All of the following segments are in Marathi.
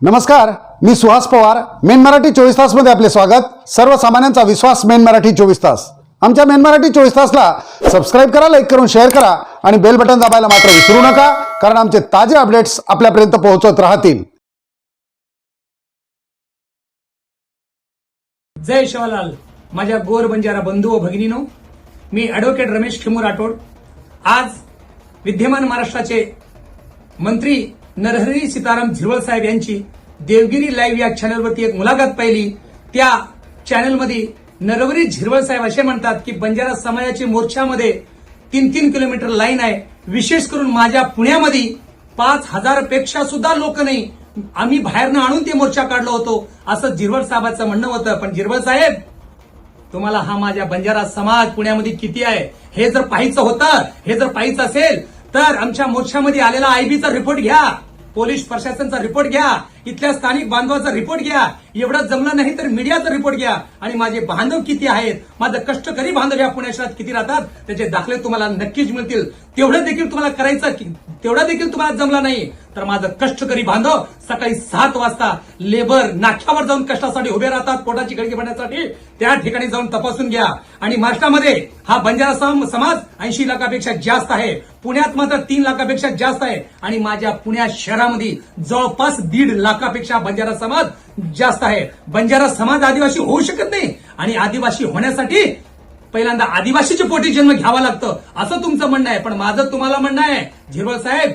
नमस्कार मी सुहास पवार. मेन मराठी चोवीस तासमध्ये आपले स्वागत. सर्वसामान्यांचा विश्वास मेन मराठी चोवीस तास. आमच्या मेन मराठी चोवीस तासला सबस्क्राईब करा लाईक करून शेअर करा आणि बेल बटन दाबायला मात्र विसरू नका कारण आमचे ताजे अपडेट्स आपल्यापर्यंत पोहोचत राहतील. जय शिवालाल. माझ्या गोर बंजारा बंधू व भगिनीनो मी ॲडव्होकेट रमेश खिमू राठोड. आज विद्यमान महाराष्ट्राचे मंत्री नरहरी सीताराम झिरवळ साहेब यांची देवगिरी लाईव्ह या चॅनलवरती एक मुलाखत पाहिली. त्या चॅनलमध्ये नरहरी झिरवळ साहेब असे म्हणतात की बंजारा समाजाच्या मोर्चामध्ये तीन तीन किलोमीटर लाईन आहे. विशेष करून माझ्या पुण्यामध्ये पाच हजारपेक्षा सुद्धा लोक नाही. आम्ही बाहेरनं आणून ते मोर्चा काढलो होतो. असं झिरवळ साहेबांचं म्हणणं होतं. पण झिरवळ साहेब तुम्हाला हा माझ्या बंजारा समाज पुण्यामध्ये किती आहे? हे जर पाहायचं होतं हे जर पाहायचं असेल तर आमच्या मोर्चामध्ये आलेला आयबीचा रिपोर्ट घ्या. पोलीस प्रशासनचा रिपोर्ट घ्या इथल्या स्थानिक बांधवाचा रिपोर्ट घ्या एवढं जमलं नाही तर मीडियाचा रिपोर्ट घ्या. आणि माझे बांधव किती आहेत माझं कष्टकरी बांधव या पुणे शहरात किती राहतात त्याचे दाखले तुम्हाला नक्कीच मिळतील. तेवढं देखील तुम्हाला करायचं तेवढं देखील तुम्हाला जमला नाही. तर माझं कष्टकरी बांधव सकाळी सात वाजता लेबर नाक्यावर जाऊन कष्टासाठी उभे राहतात. पोटाची खडकी भरण्यासाठी त्या ठिकाणी जाऊन तपासून घ्या. आणि महाराष्ट्रामध्ये हा बंजारा सम- समाज ऐंशी लाखापेक्षा जास्त आहे. पुण्यात मात्र तीन लाखापेक्षा जास्त आहे. आणि माझ्या पुण्या शहरामध्ये जवळपास दीड लाखापेक्षा बंजारा समाज जास्त आहे. बंजारा समाज आदिवासी होऊ शकत नाही. आणि आदिवासी होण्यासाठी पहिल्यांदा आदिवासीच्या पोटी जन्म घ्यावा लागतं असं तुमचं म्हणणं आहे. पण माझं तुम्हाला म्हणणं आहे झिरवळ साहेब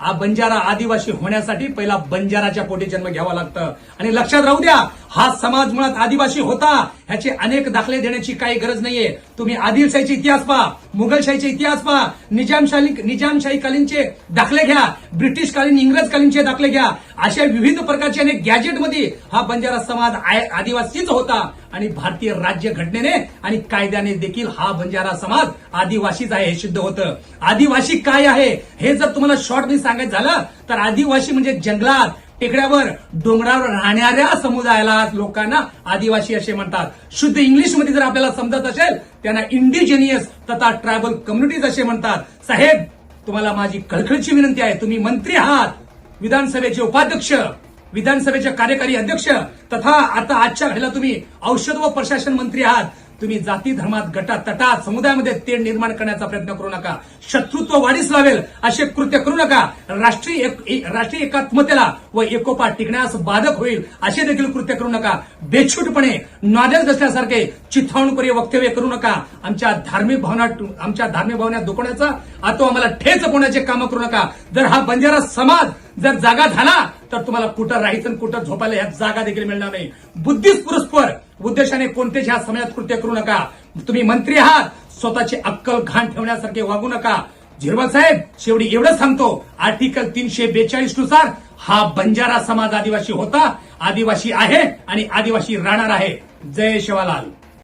हा बंजारा आदिवासी होण्यासाठी पहिला बंजाराच्या पोटी जन्म घ्यावा लागतं. आणि लक्षात राहू द्या हा समाज मुळात आदिवासी होता. ह्याचे अनेक दाखले देण्याची काही गरज नाहीये. तुम्ही आदिलशाहीचे इतिहास पहा मुघलशाहीचे इतिहास पहा निजामशाही निजामशाहीकालीनचे दाखले घ्या ब्रिटिशकालीन इंग्रजकालीनचे दाखले घ्या. अशा विविध प्रकारचे अनेक गॅजेटमध्ये हा बंजारा समाज आदिवासीच होता आणि भारतीय राज्य घटनेने आणि कायद्याने देखील हा बंजारा समाज आदिवासीच आहे हे सिद्ध होतं. आदिवासी काय आहे? हे जर तुम्हाला शॉर्ट मी सांगायचं झालं तर आदिवासी म्हणजे जंगलात. टेकड्यावर डोंगरावर राहणाऱ्या समुदायाला लोकांना आदिवासी असे म्हणतात. शुद्ध इंग्लिशमध्ये जर आपल्याला समजत असेल त्यांना इंडिजिनियस तथा ट्रायबल कम्युनिटीज असे म्हणतात. साहेब तुम्हाला माझी कळकळीची विनंती आहे. तुम्ही मंत्री आहात. विधानसभेचे उपाध्यक्ष विधानसभेचे कार्यकारी अध्यक्ष तथा आता आजच्या घडीला तुम्ही औषध व प्रशासन मंत्री आहात. तुम्ही जाती धर्मात गटात तटात समुदायामध्ये तेढ निर्माण करण्याचा प्रयत्न करू नका. शत्रुत्व वाढीस लावेल असे कृत्य करू नका. राष्ट्रीय एक- राष्ट्रीय एकात्मतेला व एकोपा टिकण्यास बाधक होईल असे देखील कृत्य करू नका. बेछूटपणे नॉलेज असल्यासारखे चिथावणकरी वक्तव्य करू नका. आमच्या धार्मिक भावना आमच्या धार्मिक भावना दुखवण्याचा अथवा आम्हाला ठेच पोण्याचे काम करू नका. जर हा बंजारा समाज जर जागा झाला तर तुम्हाला कुठं राहायचं कुठं झोपायला ह्या जागा देखील मिळणार नाही. बुद्धिस्ट पुरस्पर उद्देशाने कोणतेच ह्या समाजात कृत्य करू नका. तुम्ही मंत्री आहात. स्वतःची अक्कल घाण ठेवण्यासारखे वागू नका. झिरवल साहेब शेवटी एवढं सांगतो. आर्टिकल तीनशे बेचाळीसनुसार हा बंजारा समाज आदिवासी होता. आदिवासी आहे आणि आदिवासी राहणार आहे. जय शिवालाल.